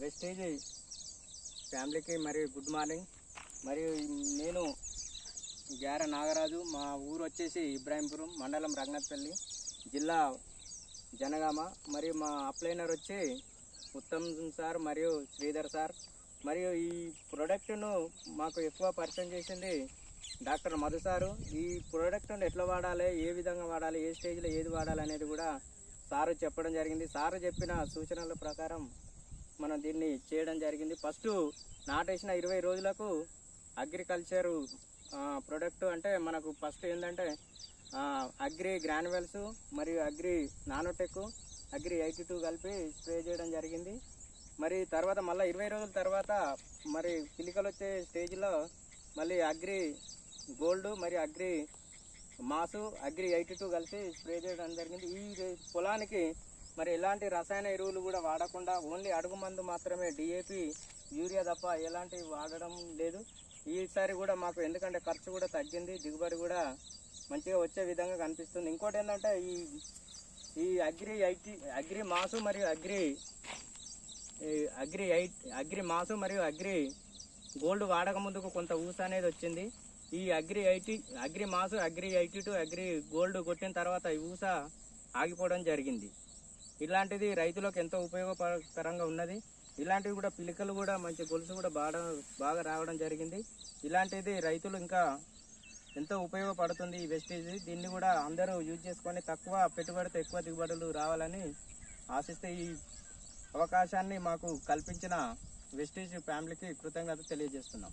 Wastage ఫ్యామిలీకి మరి good morning. మరియు నేను గ్యార నాగరాజు మా ఊరు వచ్చేసి ఇబ్రాహీంపురం మండలం రంగత్పల్లి జిల్లా జనగామ. మరియు మా అప్లైనర్ వచ్చి ఉత్తమ్ సార్ మరియు శ్రీధర్ సార్. మరియు ఈ ప్రోడక్ట్ను మాకు ఎక్కువ పరిచయం చేసింది డాక్టర్ మధు సారు. ఈ ప్రోడక్ట్ను ఎట్లా వాడాలి ఏ విధంగా వాడాలి ఏ స్టేజ్లో ఏది వాడాలి అనేది కూడా సారు చెప్పడం జరిగింది. సారు చెప్పిన సూచనల ప్రకారం మనం దీన్ని చేయడం జరిగింది. ఫస్ట్ నాటేసిన ఇరవై రోజులకు అగ్రికల్చర్ ప్రొడక్ట్ అంటే మనకు ఫస్ట్ ఏంటంటే అగ్రి గ్రాన్యువల్స్ మరియు agri nanotech agri eighty two కలిపి స్ప్రే చేయడం జరిగింది. మరి తర్వాత మళ్ళీ ఇరవై రోజుల తర్వాత మరి పిలికలు వచ్చే స్టేజ్లో మళ్ళీ అగ్రి గోల్డ్ మరియు agri mass agri eighty two కలిసి స్ప్రే చేయడం జరిగింది. ఈ పొలానికి మరి ఎలాంటి రసాయన ఎరువులు కూడా వాడకుండా ఓన్లీ అడుగు మందు మాత్రమే డిఏపి యూరియా తప్ప ఎలాంటివి వాడడం లేదు. ఈసారి కూడా మాకు ఎందుకంటే ఖర్చు కూడా తగ్గింది దిగుబడి కూడా మంచిగా వచ్చే విధంగా కనిపిస్తుంది. ఇంకోటి ఏంటంటే ఈ ఈ అగ్రి ఐటీ అగ్రి మాసు మరియు అగ్రి అగ్రి ఐట్ అగ్రి మాసు మరియు అగ్రి గోల్డ్ వాడక ముందుకు కొంత ఊస అనేది వచ్చింది. ఈ agri eighty agri mass agri eighty two agri gold కొట్టిన తర్వాత ఈ ఊస ఆగిపోవడం జరిగింది. ఇలాంటిది రైతులకు ఎంతో ఉపయోగకరంగా ఉన్నది. ఇలాంటివి కూడా పిలికలు కూడా మంచి గొలుసు కూడా బాగా బాగా రావడం జరిగింది. ఇలాంటిది రైతులు ఇంకా ఎంతో ఉపయోగపడుతుంది ఈ వెస్టేజ్. దీన్ని కూడా అందరూ యూజ్ చేసుకొని తక్కువ పెట్టుబడితో ఎక్కువ దిగుబడులు రావాలని ఆశిస్తే ఈ అవకాశాన్ని మాకు కల్పించిన వెస్టేజ్ ఫ్యామిలీకి కృతజ్ఞత తెలియజేస్తున్నాం.